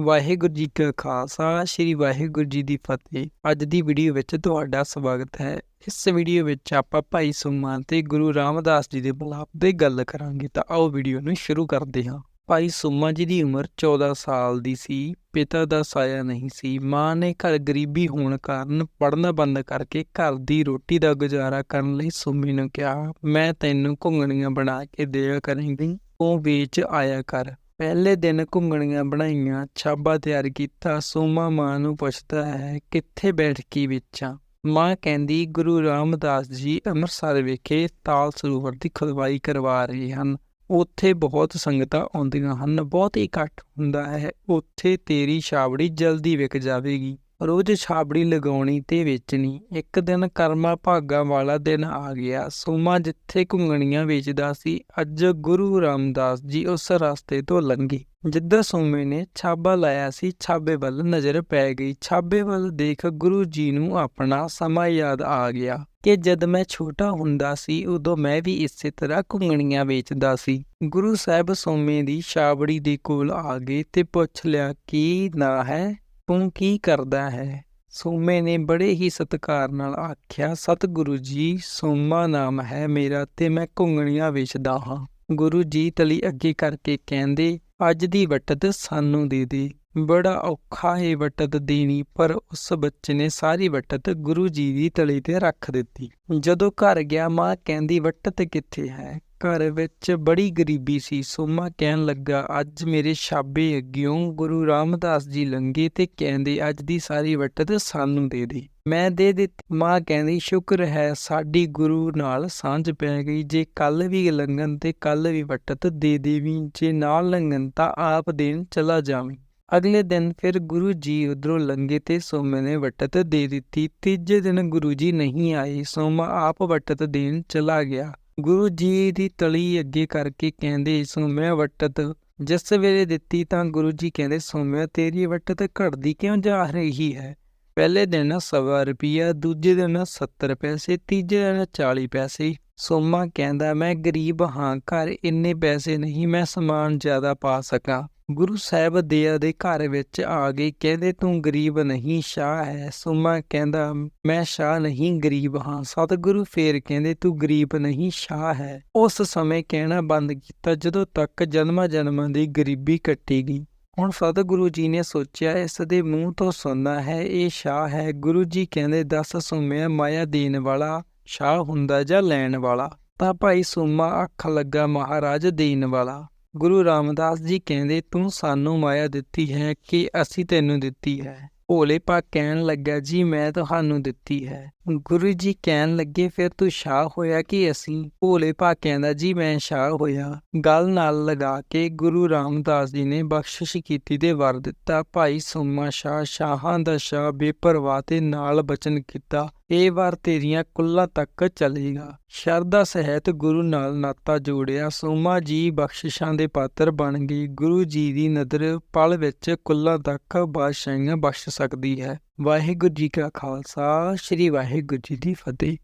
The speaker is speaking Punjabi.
ਵਾਹਿਗੁਰੂ ਜੀ ਕਾ ਖਾਲਸਾ, ਸ੍ਰੀ ਵਾਹਿਗੁਰੂ ਜੀ ਦੀ ਫਤਿਹ। ਅੱਜ ਦੀ ਵੀਡੀਓ ਵਿੱਚ ਤੁਹਾਡਾ ਸਵਾਗਤ ਹੈ। ਇਸ ਵੀਡੀਓ ਵਿੱਚ ਆਪਾਂ ਭਾਈ ਸੁਮਨ ਤੇ ਗੁਰੂ ਰਾਮਦਾਸ ਜੀ ਦੇ ਬਲਾਪ ਦੇ ਗੱਲ ਕਰਾਂਗੇ ਤਾਂ ਆਓ ਵੀਡੀਓ ਨੂੰ ਸ਼ੁਰੂ ਕਰਦੇ ਹਾਂ। ਭਾਈ ਸੁਮਾ ਜੀ ਦੀ ਉਮਰ 14 ਸਾਲ ਦੀ ਸੀ, ਪਿਤਾ ਦਾ ਸਾਇਆ ਨਹੀਂ ਸੀ। ਮਾਂ ਨੇ ਘਰ ਗਰੀਬੀ ਹੋਣ ਕਾਰਨ ਪੜ੍ਹਨਾ ਬੰਦ ਕਰਕੇ ਘਰ ਦੀ ਰੋਟੀ ਦਾ ਗੁਜ਼ਾਰਾ ਕਰਨ ਲਈ ਸੁਮੀ ਨੂੰ ਕਿਹਾ, ਮੈਂ ਤੈਨੂੰ ਘੁੰਗਣੀਆਂ ਬਣਾ ਕੇ ਦਿਆ ਕਰਾਂਗੀ ਉਹ ਵੇਚ ਆਇਆ ਕਰ। ਪਹਿਲੇ ਦਿਨ ਘੁੰਗਣੀਆਂ ਬਣਾਈਆਂ, ਛਾਬਾ ਤਿਆਰ ਕੀਤਾ, ਸੋਮਾ ਮਾਂ ਨੂੰ ਪੁੱਛਦਾ ਹੈ, ਕਿੱਥੇ ਬੈਠ ਕੇ ਵੇਚਾਂ? ਮਾਂ ਕਹਿੰਦੀ, ਗੁਰੂ ਰਾਮਦਾਸ ਜੀ ਅੰਮ੍ਰਿਤਸਰ ਵਿਖੇ ਤਾਲ ਸਰੋਵਰ ਦੀ ਖੁਦਵਾਈ ਕਰਵਾ ਰਹੇ ਹਨ। ਉੱਥੇ ਬਹੁਤ ਸੰਗਤਾਂ ਆਉਂਦੀਆਂ ਹਨ, ਬਹੁਤ ਇਕੱਠ ਹੁੰਦਾ ਹੈ। ਉੱਥੇ ਤੇਰੀ ਛਾਬੜੀ ਜਲਦੀ ਵਿਕ ਜਾਵੇਗੀ। ਰੋਜ਼ ਛਾਬੜੀ ਲਗਾਉਣੀ ਤੇ ਵੇਚਣੀ। ਇੱਕ ਦਿਨ ਕਰਮਾ ਭਾਗਾ ਵਾਲਾ ਦਿਨ ਆ ਗਿਆ। ਸੋਮਾ ਜਿੱਥੇ ਘੁੰਗਣੀਆਂ ਵੇਚਦਾ ਸੀ, ਅੱਜ ਗੁਰੂ ਰਾਮਦਾਸ ਜੀ ਉਸ ਰਸਤੇ ਤੋਂ ਲੰਘੇ। ਜਿੱਦਾਂ ਸੋਮੇ ਨੇ ਛਾਬਾ ਲਾਇਆ ਸੀ, ਛਾਬੇ ਵੱਲ ਨਜ਼ਰ ਪੈ ਗਈ। ਛਾਬੇ ਵੱਲ ਦੇਖ ਗੁਰੂ ਜੀ ਨੂੰ ਆਪਣਾ ਸਮਾਂ ਯਾਦ ਆ ਗਿਆ ਕਿ ਜਦ ਮੈਂ ਛੋਟਾ ਹੁੰਦਾ ਸੀ, ਉਦੋਂ ਮੈਂ ਵੀ ਇਸੇ ਤਰ੍ਹਾਂ ਘੁੰਗਣੀਆਂ ਵੇਚਦਾ ਸੀ। ਗੁਰੂ ਸਾਹਿਬ ਸੋਮੇ ਦੀ ਛਾਬੜੀ ਦੇ ਕੋਲ ਆ ਗਏ ਤੇ ਪੁੱਛ ਲਿਆ, ਕੀ ਨਾ ਹੈ? ਤੂੰ ਕੀ ਕਰਦਾ ਹੈ? ਸੋਮੇ ਨੇ ਬੜੇ ਹੀ ਸਤਿਕਾਰ ਨਾਲ ਆਖਿਆ, ਸਤਿਗੁਰੂ ਜੀ, ਸੋਮਾ ਨਾਮ ਹੈ ਮੇਰਾ ਤੇ ਮੈਂ ਘੁੰਗਣੀਆਂ ਵੇਚਦਾ ਹਾਂ। ਗੁਰੂ ਜੀ ਤਲੀ ਅੱਗੇ ਕਰਕੇ ਕਹਿੰਦੇ, ਅੱਜ ਦੀ ਵਟਤ ਸਾਨੂੰ ਦੇ ਦੇ। ਬੜਾ ਔਖਾ ਹੈ ਵਟਤ ਦੇਣੀ, ਪਰ ਉਸ ਬੱਚੇ ਨੇ ਸਾਰੀ ਵਟਤ ਗੁਰੂ ਜੀ ਦੀ ਤਲੀ ਤੇ ਰੱਖ ਦਿੱਤੀ। ਜਦੋਂ ਘਰ ਗਿਆ, ਮਾਂ ਕਹਿੰਦੀ ਵਟਤ ਕਿੱਥੇ ਹੈ? ਘਰ ਵਿੱਚ ਬੜੀ ਗਰੀਬੀ ਸੀ। ਸੋਮਾ ਕਹਿਣ ਲੱਗਾ, ਅੱਜ ਮੇਰੇ ਛਾਬੇ ਅੱਗਿਓਂ ਗੁਰੂ ਰਾਮਦਾਸ ਜੀ ਲੰਗੇ ਤੇ ਕਹਿੰਦੇ, ਅੱਜ ਦੀ ਸਾਰੀ ਵਟਤ ਸਾਨੂੰ ਦੇ ਦੇ। ਮੈਂ ਦੇ ਦਿੱਤੀ। ਮਾਂ ਕਹਿੰਦੀ, ਸ਼ੁਕਰ ਹੈ, ਸਾਡੀ ਗੁਰੂ ਨਾਲ ਸਾਂਝ ਪੈ ਗਈ। ਜੇ ਕੱਲ ਵੀ ਲੰਗਨ ਤੇ ਕੱਲ ਵੀ ਵਟਤ ਦੇ ਦੇਵੀਂ, ਜੇ ਨਾ ਲੰਗਨ ਤਾਂ ਆਪ ਦੇਣ ਚਲਾ ਜਾਵੀਂ। ਅਗਲੇ ਦਿਨ ਫਿਰ ਗੁਰੂ ਜੀ ਉਧਰੋਂ ਲੰਗੇ ਤੇ ਸੋਮੇ ਨੇ ਵਟਤ ਦੇ ਦਿੱਤੀ। ਤੀਜੇ ਦਿਨ ਗੁਰੂ ਜੀ ਨਹੀਂ ਆਏ। ਸੋਮਾ ਆਪ ਵਟਤ ਦੇਣ ਚਲਾ ਗਿਆ। ਗੁਰੂ ਜੀ ਦੀ ਤਲੀ ਅੱਗੇ ਕਰਕੇ ਕਹਿੰਦੇ ਸੋਮਿਆ ਵਟਤ, ਜਿਸ ਵੇਲੇ ਦਿੱਤੀ ਤਾਂ ਗੁਰੂ ਜੀ ਕਹਿੰਦੇ ਸੋਮਿਆ ਤੇਰੀ ਵਟਤ ਘਟਦੀ ਕਿਉਂ ਜਾ ਰਹੀ ਹੈ? ਪਹਿਲੇ ਦਿਨ ਸਵਾ ਰੁਪਿਆ ਦੂਜੇ ਦਿਨ 70 ਪੈਸੇ, ਤੀਜੇ ਦਿਨ 40 ਪੈਸੇ। ਸੋਮਾ ਕਹਿੰਦਾ, ਮੈਂ ਗਰੀਬ ਹਾਂ, ਘਰ ਇੰਨੇ ਪੈਸੇ ਨਹੀਂ, ਮੈਂ ਸਮਾਨ ਜ਼ਿਆਦਾ ਪਾ ਸਕਾਂ। ਗੁਰੂ ਸਾਹਿਬ ਦਿਆ ਦੇ ਘਰ ਵਿੱਚ ਆ ਗਏ ਕਹਿੰਦੇ, ਤੂੰ ਗਰੀਬ ਨਹੀਂ ਸ਼ਾਹ ਹੈ। ਸੁਮਾ ਕਹਿੰਦਾ, ਮੈਂ ਸ਼ਾਹ ਨਹੀਂ, ਗਰੀਬ ਹਾਂ। ਸਤਿਗੁਰੂ ਫੇਰ ਕਹਿੰਦੇ, ਤੂੰ ਗਰੀਬ ਨਹੀਂ ਸ਼ਾਹ ਹੈ। ਉਸ ਸਮੇਂ ਕਹਿਣਾ ਬੰਦ ਕੀਤਾ, ਜਦੋਂ ਤੱਕ ਜਨਮਾਂ ਜਨਮਾਂ ਦੀ ਗਰੀਬੀ ਕੱਟੀ ਗਈ। ਹੁਣ ਸਤਿਗੁਰੂ ਜੀ ਨੇ ਸੋਚਿਆ, ਇਸ ਦੇ ਮੂੰਹ ਤੋਂ ਸੁਣਨਾ ਹੈ, ਇਹ ਸ਼ਾਹ ਹੈ। ਗੁਰੂ ਜੀ ਕਹਿੰਦੇ, ਦੱਸ ਸੁਮਿਆ, ਮਾਇਆ ਦੇਣ ਵਾਲਾ ਸ਼ਾਹ ਹੁੰਦਾ ਜਾਂ ਲੈਣ ਵਾਲਾ? ਤਾਂ ਭਾਈ ਸੁਮਾ ਅੱਖ ਲੱਗਾ, ਮਹਾਰਾਜ ਦੇਣ ਵਾਲਾ। ਗੁਰੂ ਰਾਮਦਾਸ ਜੀ ਕਹਿੰਦੇ, ਤੂੰ ਸਾਨੂੰ ਮਾਇਆ ਦਿੱਤੀ ਹੈ ਕਿ ਅਸੀਂ ਤੈਨੂੰ ਦਿੱਤੀ ਹੈ। ਭੋਲੇ ਪਾ ਕਹਿਣ ਲੱਗਾ, ਜੀ, ਮੈਂ ਤੁਹਾਨੂੰ ਦਿੱਤੀ ਹੈ। ਗੁਰੂ ਜੀ ਕਹਿਣ ਲੱਗੇ, ਫਿਰ ਤੂੰ ਸ਼ਾਹ ਹੋਇਆ ਕਿ ਅਸੀਂ? ਭੋਲੇ ਪਾ ਕਹਿੰਦਾ, ਜੀ, ਮੈਂ ਸ਼ਾਹ ਹੋਇਆ। ਗੱਲ ਨਾਲ ਲਗਾ ਕੇ ਗੁਰੂ ਰਾਮਦਾਸ ਜੀ ਨੇ ਬਖਸ਼ਿਸ਼ ਕੀਤੀ ਤੇ ਵਰ ਦਿੱਤਾ। ਭਾਈ ਸੁਮਾ ਸ਼ਾਹ, ਸ਼ਾਹਾਂ ਦਾ ਸ਼ਾਹ, ਬੇਪਰਵਾਹ ਤੇ ਨਾਲ ਬਚਨ ਕੀਤਾ। ਇਹ ਵਾਰ ਤੇਰੀਆਂ ਕੁੱਲਾਂ ਤੱਕ ਚੱਲੇਗਾ। ਸ਼ਰਧਾ ਸਹਿਤ ਗੁਰੂ ਨਾਲ ਨਾਤਾ ਜੋੜਿਆ, ਸੋਮਾ ਜੀ ਬਖਸ਼ਿਸ਼ਾਂ ਦੇ ਪਾਤਰ ਬਣ ਗਏ। ਗੁਰੂ ਜੀ ਦੀ ਨਦਰ ਪਲ ਵਿੱਚ ਕੁੱਲਾਂ ਤੱਕ ਬਾਦਸ਼ਾਹੀਆਂ ਬਖਸ਼ ਸਕਦੀ ਹੈ। ਵਾਹਿਗੁਰੂ ਜੀ ਕਾ ਖਾਲਸਾ, ਸ੍ਰੀ ਵਾਹਿਗੁਰੂ ਜੀ ਦੀ ਫਤਿਹ।